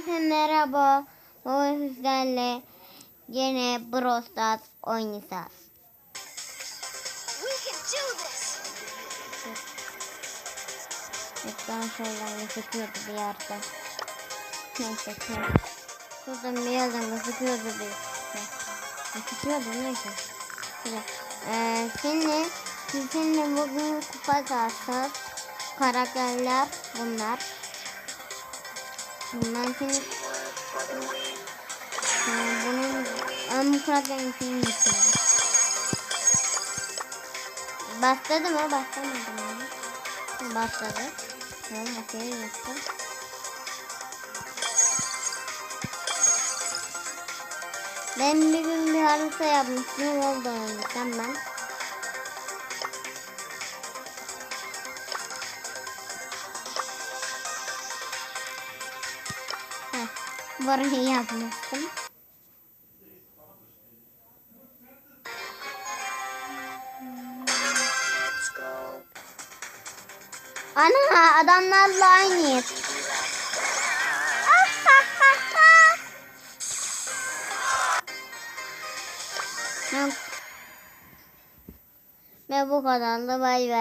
Herkese merhaba. O sizlerle yine Brawl Stars oynayacağız. Ekran şöyle gözüküyordu bir yerde. Neyse şöyle. Şuradan bir yerden gözüküyordu bir. Gözüküyordu neyse. Şöyle. Ee, şimdi sizinle bugün kupa açacağız. Karakterler bunlar. Şimdi ee, bunun ön bu karakterin ismini geçiyorum. Başladı mı? Başlamadı mı? Başladı. Tamam bakayım yaptım. Ben bir gün bir harita yapmıştım. Oldu oynayacağım ben. Burayı yapmıştım. Ana adamlarla aynıyız. Ve bu kadar da bay bay.